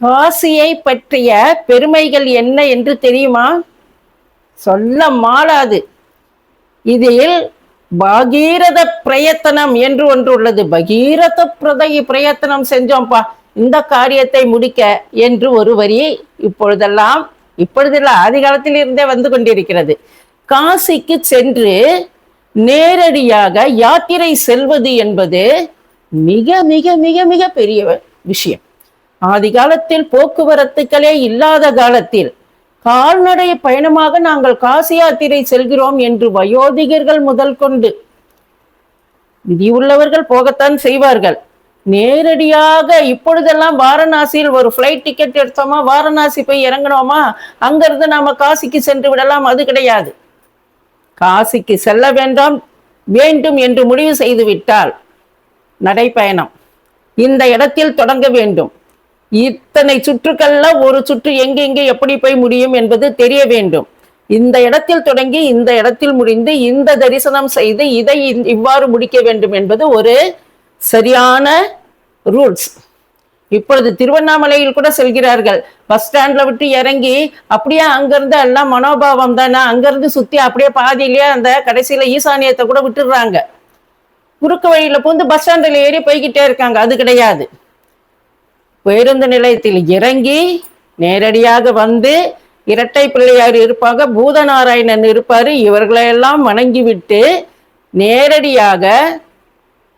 காசியை பற்றிய பெருமைகள் என்ன என்று தெரியுமா? சொல்ல மாளாது. இதில் பகீரத பிரயத்தனம் என்று ஒன்று உள்ளது. பகீரத பிரதை பிரயத்தனம் செஞ்சோம்ப்பா. இந்த காரியத்தை முடிக்க என்று ஒரு வரி இப்பொழுதெல்லாம் இப்பொழுதில்ல ஆதிகாலத்தில் இருந்தே வந்து கொண்டிருக்கிறது. காசிக்கு சென்று நேரடியாக யாத்திரை செல்வது என்பது மிக மிக மிக மிக பெரிய விஷயம். ஆதி காலத்தில் போக்குவரத்துக்களே இல்லாத காலத்தில் கால்நடை பயணமாக நாங்கள் காசி யாத்திரை செல்கிறோம் என்று வயோதிகர்கள் முதல் கொண்டு விதியுள்ளவர்கள் போகத்தான் செய்வார்கள். நேரடியாக இப்பொழுதெல்லாம் வாரணாசியில் ஒரு ஃப்ளைட் டிக்கெட் எடுத்தோமா வாரணாசி போய் இறங்கினோமா அங்கிருந்து நாம காசிக்கு சென்று விடலாம் அது கிடையாது. காசிக்கு செல்ல வேண்டாம் வேண்டும் என்று முடிவு செய்து விட்டால் நடைப்பயணம். இந்த இடத்தில் தொடங்க வேண்டும். இத்தனை சுற்றுக்கள்ல ஒரு சுற்று எங்கெங்கே எப்படி போய் முடியும் என்பது தெரிய வேண்டும். இந்த இடத்தில் தொடங்கி இந்த இடத்தில் முடிந்து இந்த தரிசனம் செய்து இதை இந்- இவ்வாறு முடிக்க வேண்டும் என்பது ஒரு சரியான ரூல்ஸ். இப்பொழுது திருவண்ணாமலையில் கூட செல்கிறார்கள். பஸ் ஸ்டாண்ட்ல விட்டு இறங்கி அப்படியே அங்கிருந்து எல்லாம் மனோபாவம் தானே? அங்கிருந்து சுத்தி அப்படியே பாதியிலேயே அந்த கடைசியில ஈசானியத்தை கூட விட்டுடுறாங்க. குறுக்கு வழியில பூந்து பஸ் ஸ்டாண்டில் ஏறி போய்கிட்டே இருக்காங்க. அது கிடையாது. பேருந்து நிலையத்தில் இறங்கி நேரடியாக வந்து இரட்டை பிள்ளையார் இருப்பாங்க பூதநாராயணன் இருப்பாரு. இவர்களையெல்லாம் வணங்கிவிட்டு நேரடியாக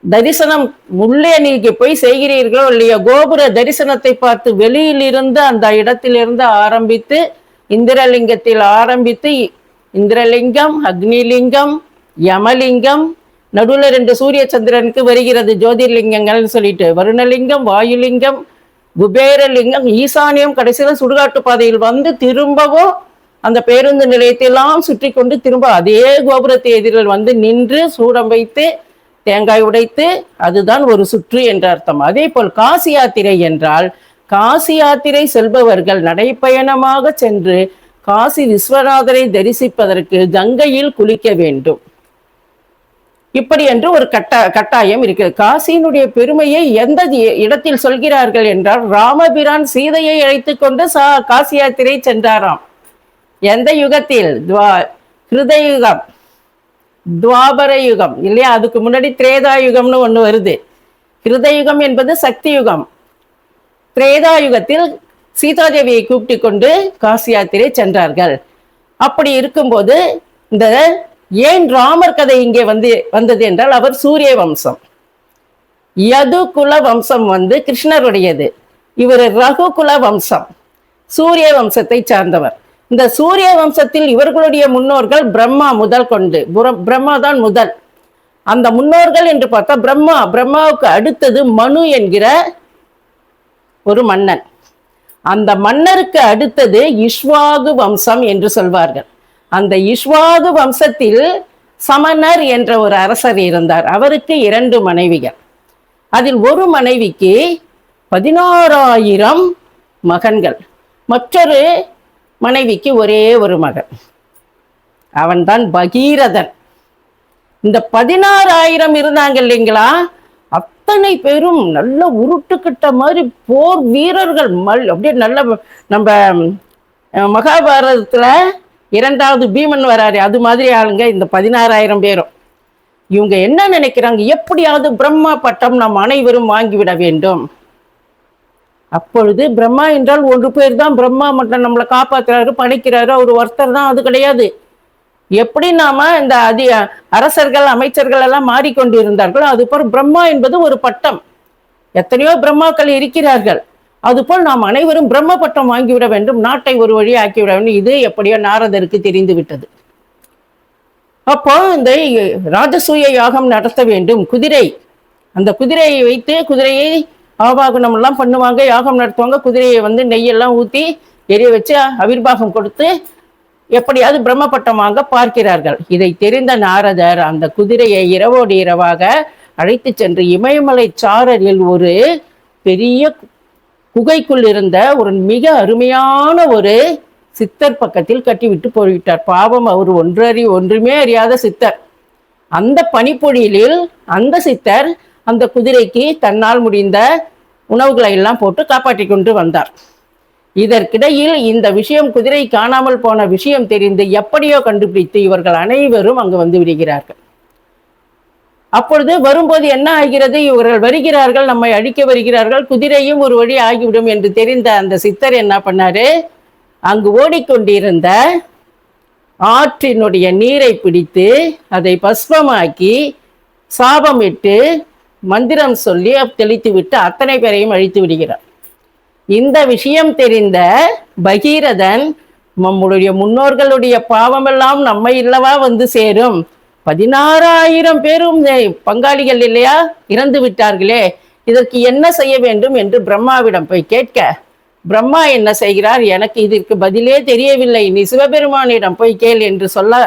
தரிசனம் உள்ளே நீங்க போய் செய்கிறீர்களோ இல்லையோ கோபுர தரிசனத்தை பார்த்து வெளியிலிருந்து அந்த இடத்திலிருந்து ஆரம்பித்து இந்திரலிங்கத்தில் ஆரம்பித்து இந்திரலிங்கம் அக்னிலிங்கம் யமலிங்கம் நடுவில் ரெண்டு சூரிய சந்திரனுக்கு வருகிறது ஜோதிர்லிங்கங்கள்னு சொல்லிட்டு. வருணலிங்கம் வாயுலிங்கம் குபேரலிங்கம் ஈசானியம் கடைசியில சுடுகாட்டு பாதையில் வந்து திரும்பவும் அந்த பேருந்து நிலையத்தையெல்லாம் சுற்றி கொண்டு திரும்ப அதே கோபுரத்தை எதிரில் வந்து நின்று சூடம் வைத்து தேங்காய் உடைத்து அதுதான் ஒரு சுற்று என்ற அர்த்தம். அதே போல் காசி யாத்திரை என்றால் காசி யாத்திரை செல்பவர்கள் நடைப்பயணமாக சென்று காசி விஸ்வநாதரை தரிசிப்பதற்கு கங்கையில் குளிக்க வேண்டும். இப்படி என்று ஒரு கட்ட கட்டாயம் இருக்கிறது காசியினுடைய பெருமையை எந்த இடத்தில் சொல்கிறார்கள் என்றால் ராமபிரான் சீதையை அழைத்து கொண்டு சா காசி யாத்திரை சென்றாராம். எந்த யுகத்தில்? துவா ஹிருதயுகம் துவாபர யுகம் இல்லையா? அதுக்கு முன்னாடி திரேதா யுகம்னு ஒன்று வருது. ஹிருதயுகம் என்பது சக்தி யுகம் திரேதா யுகத்தில் சீதாதேவியை கூப்பிட்டு கொண்டு காசி யாத்திரை சென்றார்கள். அப்படி இருக்கும்போது இந்த ஏன் ராமர் கதை இங்கே வந்து வந்தது என்றால் அவர் சூரிய வம்சம். யது குல வம்சம் வந்து கிருஷ்ணருடையது. இவர் ரகு குல வம்சம் சூரிய வம்சத்தை சார்ந்தவர். இந்த சூரிய வம்சத்தில் இவர்களுடைய முன்னோர்கள் பிரம்மா முதல் கொண்டு பிரம்மா தான் முதல். அந்த முன்னோர்கள் என்று பார்த்தா பிரம்மா பிரம்மாவுக்கு அடுத்தது மனு என்கிற ஒரு மன்னன். அந்த மன்னருக்கு அடுத்தது இஷ்வாகு வம்சம் என்று சொல்வார்கள். அந்த இஷ்வாகு வம்சத்தில் சமணர் என்ற ஒரு அரசர் இருந்தார். அவருக்கு இரண்டு மனைவிகள். அதில் ஒரு மனைவிக்கு பதினாறாயிரம் மகன்கள். மற்றொரு மனைவிக்கு ஒரே ஒரு மகன். அவன்தான் பகீரதன். இந்த பதினாறாயிரம் இருந்தாங்க இல்லைங்களா? அத்தனை பேரும் நல்ல உருட்டுக்கிட்ட மாதிரி போர் வீரர்கள். மல் அப்படியே நல்ல நம்ம மகாபாரதத்தில் இரண்டாவது பீமன் வராரு. அது மாதிரி ஆளுங்க இந்த பதினாறாயிரம் பேரும். இவங்க என்ன நினைக்கிறாங்க? எப்படியாவது பிரம்மா பட்டம் நம் அனைவரும் வாங்கிவிட வேண்டும். அப்பொழுது பிரம்மா என்றால் ஒன்று பேர் தான். பிரம்மா மட்டும் நம்மளை காப்பாத்துறாரு படைக்கிறாரு அவர் ஒருத்தர் தான். அது கிடையாது. எப்படி நாம இந்த அதி அரசர்கள் அமைச்சர்கள் எல்லாம் மாறிக்கொண்டு இருந்தார்களோ அதுபோல் பிரம்மா என்பது ஒரு பட்டம். எத்தனையோ பிரம்மாக்கள் இருக்கிறார்கள். அதுபோல் நாம் அனைவரும் பிரம்ம பட்டம் வாங்கிவிட வேண்டும் நாட்டை ஒரு வழி ஆக்கிவிட வேண்டும். இது எப்படியோ நாரதருக்கு தெரிந்து விட்டது அப்போ இந்த ராஜசூய யாகம் நடத்த வேண்டும். குதிரை அந்த குதிரையை வைத்து குதிரையை ஆவாகனம் எல்லாம் பண்ணுவாங்க யாகம் நடத்துவாங்க. குதிரையை வந்து நெய்யெல்லாம் ஊற்றி எரிய வச்சு அவிர்வாகம் கொடுத்து எப்படியாவது பிரம்மபட்டம் வாங்க பார்க்கிறார்கள். இதை தெரிந்த நாரதர் அந்த குதிரையை இரவோடு இரவாக அழைத்து சென்று இமயமலை சாரரில் ஒரு பெரிய குகைக்குள் இருந்த ஒரு மிக அருமையான ஒரு சித்தர் பக்கத்தில் கட்டிவிட்டு போய்விட்டார். பாவம் அவர் ஒன்றறி ஒன்றுமே அறியாத சித்தர். அந்த பனிப்பொழிலில் அந்த சித்தர் அந்த குதிரைக்கு தன்னால் முடிந்த உணவுகளை எல்லாம் போட்டு காப்பாற்றி கொண்டு வந்தார். இதற்கிடையில் இந்த விஷயம் குதிரை காணாமல் போன விஷயம் தெரிந்து எப்படியோ கண்டுபிடித்து இவர்கள் அனைவரும் அங்கு வந்து விடுகிறார்கள். அப்பொழுது வரும்போது என்ன ஆகிறது? இவர்கள் வருகிறார்கள் நம்மை அழிக்க வருகிறார்கள் குதிரையும் ஒரு வழி ஆகிவிடும் என்று தெரிந்த அந்த சித்தர் என்ன பண்ணாரு? அங்கு ஓடிக்கொண்டிருந்த ஆற்றினுடைய நீரை பிடித்து அதை பஸ்பமாக்கி சாபமிட்டு மந்திரம் சொல்லி தெளித்து விட்டு அத்தனை பேரையும் அழித்து விடுகிறார். இந்த விஷயம் தெரிந்த பகீரதன் நம்முடைய முன்னோர்களுடைய பாவமெல்லாம் நம்மை இல்லவா வந்து சேரும்? பதினாறாயிரம் பேரும் பங்காளிகள் இல்லையா? இறந்து விட்டார்களே. இதற்கு என்ன செய்ய வேண்டும் என்று பிரம்மாவிடம் போய் கேட்க பிரம்மா என்ன செய்கிறார்? எனக்கு இதற்கு பதிலே தெரியவில்லை. நீ சிவபெருமானிடம் போய் கேள் என்று சொல்ல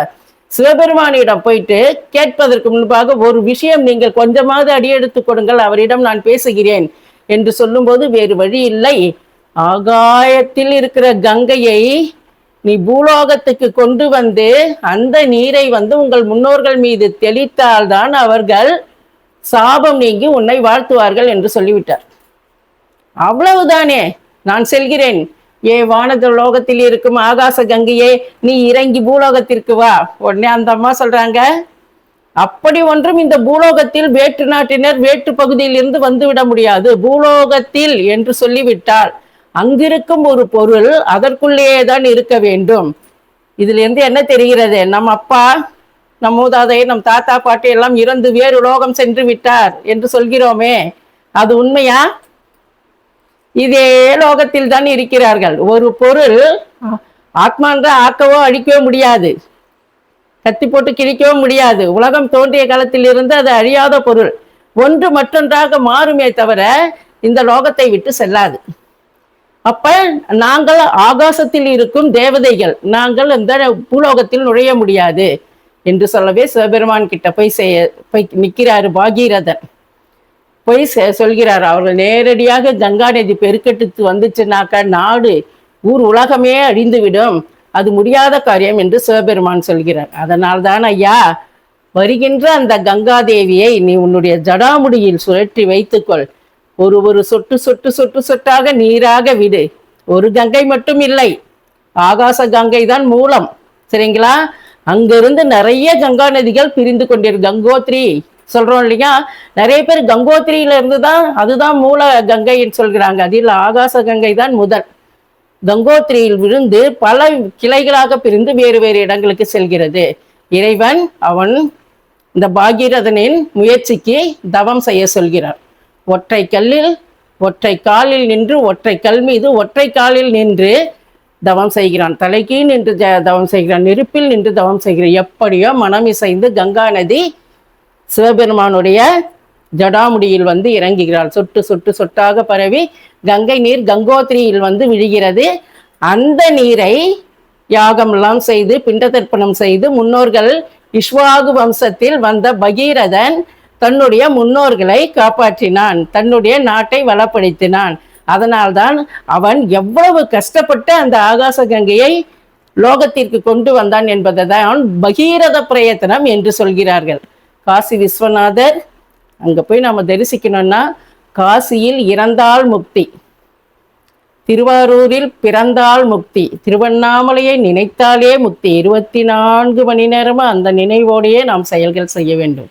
சிவபெருமானிடம் போயிட்டு கேட்பதற்கு முன்பாக ஒரு விஷயம் நீங்கள் கொஞ்சமாவது அடியெடுத்து கொடுங்கள். அவரிடம் நான் பேசுகிறேன் என்று சொல்லும்போது வேறு வழி இல்லை. ஆகாயத்தில் இருக்கிற கங்கையை நீ பூலோகத்துக்கு கொண்டு வந்து அந்த நீரை வந்து உங்கள் முன்னோர்கள் மீது தெளித்தால்தான் அவர்கள் சாபம் நீங்கி உன்னை வாழ்த்துவார்கள் என்று சொல்லிவிட்டார். அவ்வளவுதானே நான் செல்கிறேன். ஏ வானத லோகத்தில் இருக்கும் ஆகாச கங்கையே நீ இறங்கி பூலோகத்திற்கு வா. உடனே அந்த அம்மா சொல்றாங்க அப்படி ஒன்றும் இந்த பூலோகத்தில் வேற்று நாட்டினர் வேற்று பகுதியில் இருந்து வந்துவிட முடியாது. பூலோகத்தில் என்று சொல்லிவிட்டால் அங்கிருக்கும் ஒரு பொருள் அதற்குள்ளேயே தான் இருக்க வேண்டும். இதுல இருந்து என்ன தெரிகிறது? நம் அப்பா நம் மூதாதை நம் தாத்தா பாட்டி எல்லாம் இறந்து வேறு லோகம் சென்று விட்டார் என்று சொல்கிறோமே. அது உண்மையா? இதே லோகத்தில் தான் இருக்கிறார்கள். ஒரு பொருள் ஆத்மான்ற ஆக்கவோ அழிக்கவோ முடியாது. கத்தி போட்டு கிழிக்கவோ முடியாது. உலகம் தோன்றிய காலத்தில் இருந்து அது அழியாத பொருள். ஒன்று மற்றொன்றாக மாறுமே தவிர இந்த லோகத்தை விட்டு செல்லாது. அப்ப நாங்கள் ஆகாசத்தில் இருக்கும் தேவதைகள் நாங்கள் இந்த பூலோகத்தில் நுழைய முடியாது என்று சொல்லவே சிவபெருமான் கிட்ட போய் செய்ய போய் நிற்கிறாரு பாகீரதன். போய் சொல்கிறார் அவர்கள் நேரடியாக கங்கா நதி பெருக்கெடுத்து வந்துச்சுனாக்கா நாடு ஊர் உலகமே அழிந்துவிடும். அது முடியாத காரியம் என்று சிவபெருமான் சொல்கிறார். அதனால் தான் ஐயா வருகின்ற அந்த கங்கா தேவியை நீ உன்னுடைய ஜடாமுடியில் சுழற்றி வைத்துக்கொள். ஒரு ஒரு சொட்டு சொட்டு சொட்டு சொட்டாக நீராக விடு. ஒரு கங்கை மட்டும் இல்லை. ஆகாச கங்கை தான் மூலம். சரிங்களா? அங்கிருந்து நிறைய கங்கா நதிகள் பிரிந்து கொண்டிருக்கு கங்கோத்ரி. சொல்றோம் இல்லையா? நிறைய பேர் கங்கோத்ரியில இருந்து தான் அதுதான் மூல கங்கைன்னு சொல்கிறாங்க. அதில் ஆகாச கங்கை தான் முதல். கங்கோத்திரியில் விழுந்து பல கிளைகளாக பிரிந்து வேறு வேறு இடங்களுக்கு செல்கிறது. இறைவன் அவன் இந்த பாகீரதனின் முயற்சிக்கு தவம் செய்ய சொல்கிறான். ஒற்றை கல்லில் ஒற்றை காலில் நின்று ஒற்றை கல் மீது ஒற்றை காலில் நின்று தவம் செய்கிறான். தலைக்கு நின்று தவம் செய்கிறான். நெருப்பில் நின்று தவம் செய்கிறான். எப்படியோ மனம் இசைந்து கங்கா நதி சிவபெருமானுடைய ஜடாமுடியில் வந்து இறங்குகிறாள். சொட்டு சொட்டு சொட்டாக பரவி கங்கை நீர் கங்கோத்திரியில் வந்து விழுகிறது. அந்த நீரை யாகமெல்லாம் செய்து பிண்ட தர்ப்பணம் செய்து முன்னோர்கள் இஷ்வாகு வம்சத்தில் வந்த பகீரதன் தன்னுடைய முன்னோர்களை காப்பாற்றினான். தன்னுடைய நாட்டை வளப்படுத்தினான். அதனால்தான் அவன் எவ்வளவு கஷ்டப்பட்டு அந்த ஆகாச கங்கையை லோகத்திற்கு கொண்டு வந்தான் என்பதை தான் பகீரத பிரயத்தனம் என்று சொல்கிறார்கள். காசி விஸ்வநாதர் அங்கே போய் நம்ம தரிசிக்கணும்னா காசியில் இறந்தால் முக்தி திருவாரூரில் பிறந்தால் முக்தி திருவண்ணாமலையை நினைத்தாலே முக்தி. இருபத்தி நான்கு மணி நேரமும் அந்த நினைவோடையே நாம் செயல்கள் செய்ய வேண்டும்.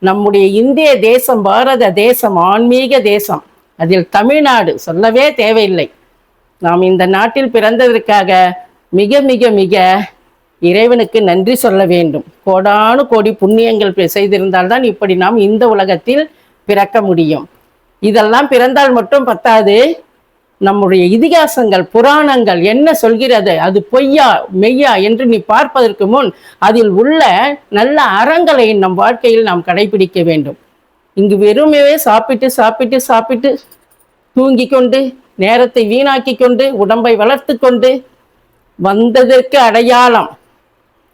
நம்முடைய இந்திய தேசம் பாரத தேசம் ஆன்மீக தேசம். அதில் தமிழ்நாடு சொல்லவே தேவையில்லை. நாம் இந்த நாட்டில் பிறந்ததற்காக மிக மிக மிக இறைவனுக்கு நன்றி சொல்ல வேண்டும். கோடானு கோடி புண்ணியங்கள் செய்திருந்தால்தான் இப்படி நாம் இந்த உலகத்தில் பிறக்க முடியும். இதெல்லாம் பிறந்தால் மட்டும் பத்தாது. நம்முடைய இதிகாசங்கள் புராணங்கள் என்ன சொல்கிறது? அது பொய்யா மெய்யா என்று நீ பார்ப்பதற்கு முன் அதில் உள்ள நல்ல அறங்களை நம் வாழ்க்கையில் நாம் கடைபிடிக்க வேண்டும். இங்கு வெறுமையே சாப்பிட்டு சாப்பிட்டு சாப்பிட்டு தூங்கி கொண்டு நேரத்தை வீணாக்கி கொண்டு உடம்பை வளர்த்து கொண்டு வந்ததற்கு அடையாளம்.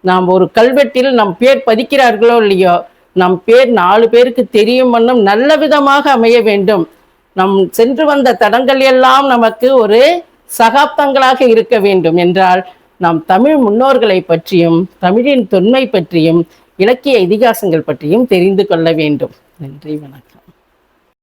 நாம் ஒரு கல்வெட்டில் நம் பேர் பதிக்கிறார்களோ இல்லையோ நம் பேர் நாலு பேருக்கு தெரியும் வண்ணம் நல்ல விதமாக அமைய வேண்டும். நம் சென்று வந்த தடங்கள் எல்லாம் நமக்கு ஒரு சகாப்தங்களாக இருக்க வேண்டும் என்றால் நாம் தமிழ் முன்னோர்களை பற்றியும் தமிழின் தொன்மை பற்றியும் இலக்கிய இதிகாசங்கள் பற்றியும் தெரிந்து கொள்ள வேண்டும். நன்றி வணக்கம்.